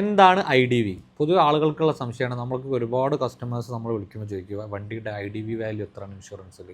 എന്താണ് I D V? പൊതുവെ ആളുകൾക്കുള്ള സംശയമാണ്. നമ്മൾക്ക് ഒരുപാട് കസ്റ്റമേഴ്സ് നമ്മൾ വിളിക്കുമ്പോൾ ചോദിക്കുക വണ്ടിയുടെ ഐ ഡി വി വാല്യൂ എത്രയാണ് ഇൻഷുറൻസിൽ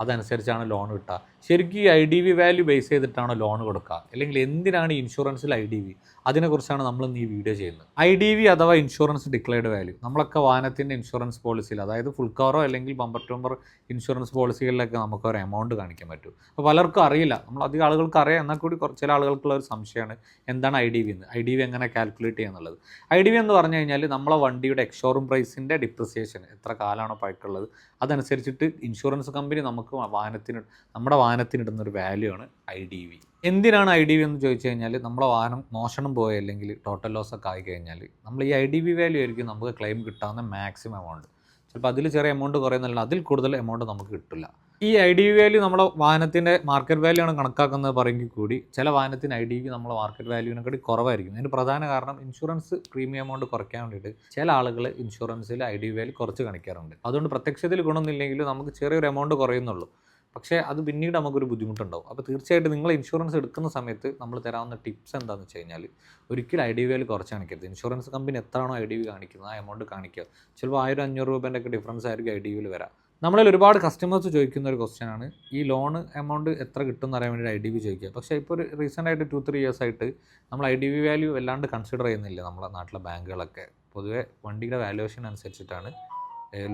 അതനുസരിച്ചാണ് ലോൺ കിട്ടുക. ശരിക്കും ഈ I D V value base ചെയ്തിട്ടാണ് ലോൺ കൊടുക്കുക? അല്ലെങ്കിൽ എന്തിനാണ് ഇൻഷുറൻസിൽ ഐ ഡി വി അതിനെക്കുറിച്ചാണ് നമ്മൾ ഇന്ന് ഈ വീഡിയോ ചെയ്യുന്നത്. ഐ ഡി വി അഥവാ ഇൻഷുറൻസ് ഡിക്ലെയർഡ് വാല്യൂ നമ്മളൊക്കെ വാഹനത്തിന്റെ ഇൻഷുറൻസ് പോളിസിയിൽ അതായത് ഫുൾ കവറോ അല്ലെങ്കിൽ ബമ്പർ ടു ബമ്പർ ഇൻഷുറൻസ് പോളിസികളിലൊക്കെ നമുക്ക് ഒരു എമൗണ്ട് കാണിക്കാൻ പറ്റും. അപ്പോൾ പലർക്കും അറിയില്ല. നമ്മൾ അധികം ആളുകൾക്ക് അറിയാം. എന്നാൽ കൂടി ചില ആളുകൾക്കുള്ള ഒരു സംശയമാണ് എന്താണ് ഐ ഡി വി എന്ന്. ഐ ഡി വി എങ്ങനെ കാൽക്കുലേറ്റ് ചെയ്യുന്നുള്ളത് ഐ ഡി വി എന്ന് പറഞ്ഞു കഴിഞ്ഞാൽ നമ്മളെ വണ്ടിയുടെ എക്സ്ഷോറൂം പ്രൈസിന്റെ ഡിപ്രിസിയേഷൻ എത്ര കാലമാണോ പഴക്കുള്ളത് അതനുസരിച്ചിട്ട് ഇൻഷുറൻസ് കമ്പനി നമുക്ക് വാഹനത്തിന് നമ്മുടെ വാഹനത്തിന് ഇടുന്ന ഒരു വാല്യൂ ആണ് ഐ ഡി വി എന്തിനാണ് ഐ ഡി വി എന്ന് ചോദിച്ചു കഴിഞ്ഞാൽ നമ്മുടെ വാഹനം മോഷണം പോയി അല്ലെങ്കിൽ ടോട്ടൽ ലോസ് ഒക്കെ ആയി കഴിഞ്ഞാൽ നമ്മൾ ഈ ഐ ഡി വി വാല്യൂ ആയിരിക്കും നമുക്ക് ക്ലെയിം കിട്ടാവുന്ന മാക്സിമം എമൗണ്ട് ചിലപ്പോൾ അതിൽ ചെറിയ എമൗണ്ട് കുറയുന്നില്ല അതിൽ കൂടുതൽ എമൗണ്ട് നമുക്ക് കിട്ടില്ല. ഈ ഐ ഡി വാല്യൂ നമ്മുടെ വാഹനത്തിന്റെ മാർക്കറ്റ് വാല്യൂ ആണ് കണക്കാക്കുന്നത് പറയുമെങ്കിൽ കൂടി ചില വാഹനത്തിന് ഐ ഡി വി നമ്മുടെ മാർക്കറ്റ് വാല്യൂവിനെക്കാട്ടി കുറവായിരിക്കും. അതിന് പ്രധാന കാരണം ഇൻഷുറൻസ് പ്രീമിയം എമൗണ്ട് കുറയ്ക്കാൻ വേണ്ടിയിട്ട് ചില ആളുകൾ ഇൻഷുറൻസിൽ ഐ ഡി വാല്യൂ കുറച്ച് കാണിക്കാറുണ്ട്. അതുകൊണ്ട് പ്രത്യക്ഷത്തിൽ ഗുണമൊന്നുമില്ലെങ്കിലും നമുക്ക് ചെറിയൊരു എമൗണ്ട് കുറയുന്നുള്ളൂ. പക്ഷേ അത് പിന്നീട് നമുക്കൊരു ബുദ്ധിമുട്ടുണ്ടാവും. അപ്പോൾ തീർച്ചയായിട്ടും നിങ്ങൾ ഇൻഷുറൻസ് എടുക്കുന്ന സമയത്ത് നമ്മൾ തരാവുന്ന ടിപ്സ് എന്താണെന്ന് വെച്ച് കഴിഞ്ഞാൽ ഒരിക്കലും ഐ ഡി വിയിൽ കുറച്ച് കാണിക്കരുത്. ഇൻഷുറൻസ് കമ്പനി എത്രയാണോ ഐ ഡി വി കാണിക്കുന്നത് ആ എമൗണ്ട് കാണിക്കുക. ചിലപ്പോൾ ആയിരം അഞ്ഞൂറ് രൂപേന്റെ ഒക്കെ ഡിഫറൻസ് ആയിരിക്കും ഐ ഡി വിയിൽ വരാം. നമ്മളിൽ ഒരുപാട് കസ്റ്റമേഴ്സ് ചോദിക്കുന്ന ഒരു ക്വസ്റ്റ്യൻ ആണ് ഈ ലോൺ എമൗണ്ട് എത്ര കിട്ടും എന്ന് അറിയാൻ വേണ്ടി ഐ ഡി വി ചോദിക്കുക. പക്ഷേ ഇപ്പോൾ ഒരു റീസെന്റ് ആയിട്ട് ടു ത്രീ ഇയേഴ്സ് ആയിട്ട് നമ്മൾ ഐ ഡി വി വാല്യൂ വല്ലാണ്ട് കൺസിഡർ ചെയ്യുന്നില്ല നമ്മുടെ നാട്ടിലെ ബാങ്കുകളൊക്കെ പൊതുവേ വണ്ടിയുടെ വാല്യുവേഷൻ അനുസരിച്ചിട്ടാണ്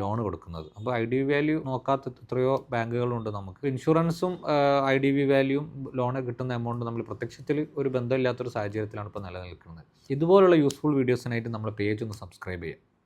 ലോൺ കൊടുക്കുന്നത്. അപ്പോൾ ഐ ഡി വി വാല്യൂ നോക്കാത്ത എത്രയോ ബാങ്കുകളുണ്ട് നമുക്ക്. ഇൻഷുറൻസും ഐ ഡി വി വാല്യൂയും ലോൺ കിട്ടുന്ന എമൗണ്ട് നമ്മൾ പ്രത്യക്ഷത്തിൽ ഒരു ബന്ധമില്ലാത്തൊരു സാഹചര്യത്തിലാണ് ഇപ്പോൾ നിലനിൽക്കുന്നത്. ഇതുപോലുള്ള യൂസ്ഫുൾ വീഡിയോസിനായിട്ട് നമ്മൾ പേജ് ഒന്ന് സബ്സ്ക്രൈബ് ചെയ്യുക.